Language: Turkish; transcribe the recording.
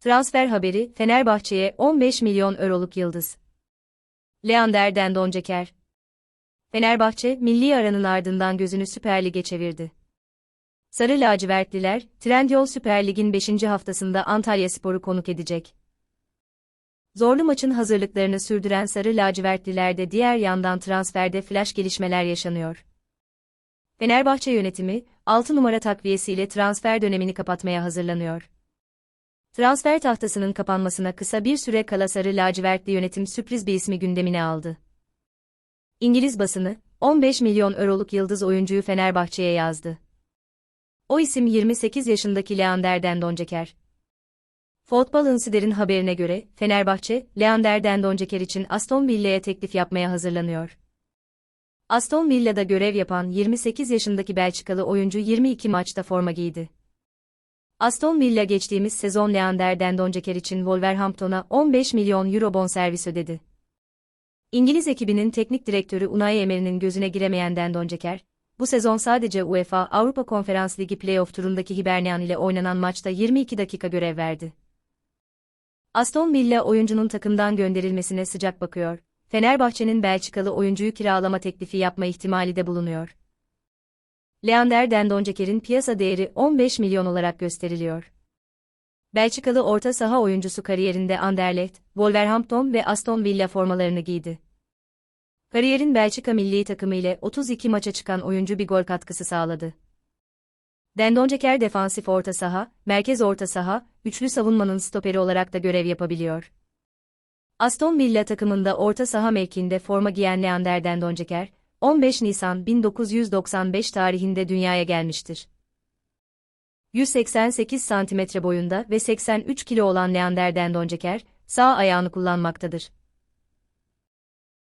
Transfer haberi, Fenerbahçe'ye 15 milyon euroluk yıldız. Leander Dendonceker. Fenerbahçe, milli aranın ardından gözünü Süper Lig'e çevirdi. Sarı lacivertliler, Trendyol Süper Lig'in 5. haftasında Antalya Spor'u konuk edecek. Zorlu maçın hazırlıklarını sürdüren Sarı lacivertliler de diğer yandan transferde flash gelişmeler yaşanıyor. Fenerbahçe yönetimi, 6 numara takviyesiyle transfer dönemini kapatmaya hazırlanıyor. Transfer tahtasının kapanmasına kısa bir süre kala Sarı lacivertli yönetim sürpriz bir ismi gündemine aldı. İngiliz basını, 15 milyon euroluk yıldız oyuncuyu Fenerbahçe'ye yazdı. O isim 28 yaşındaki Leander Dendonceker. Futbol Insider'in haberine göre, Fenerbahçe, Leander Dendonceker için Aston Villa'ya teklif yapmaya hazırlanıyor. Aston Villa'da görev yapan 28 yaşındaki Belçikalı oyuncu 22 maçta forma giydi. Aston Villa geçtiğimiz sezon Leander Dendonceker için Wolverhampton'a 15 milyon euro bonservis ödedi. İngiliz ekibinin teknik direktörü Unai Emery'nin gözüne giremeyen Dendonceker, bu sezon sadece UEFA Avrupa Konferans Ligi playoff turundaki Hibernian ile oynanan maçta 22 dakika görev verdi. Aston Villa oyuncunun takımdan gönderilmesine sıcak bakıyor. Fenerbahçe'nin Belçikalı oyuncuyu kiralama teklifi yapma ihtimali de bulunuyor. Leander Dendonceker'in piyasa değeri 15 milyon olarak gösteriliyor. Belçikalı orta saha oyuncusu kariyerinde Anderlecht, Wolverhampton ve Aston Villa formalarını giydi. Kariyerin Belçika milli takımı ile 32 maça çıkan oyuncu bir gol katkısı sağladı. Dendonceker defansif orta saha, merkez orta saha, üçlü savunmanın stoperi olarak da görev yapabiliyor. Aston Villa takımında orta saha mevkinde forma giyen Leander Dendonceker, 15 Nisan 1995 tarihinde dünyaya gelmiştir. 188 cm boyunda ve 83 kilo olan Leander Dendonceker, sağ ayağını kullanmaktadır.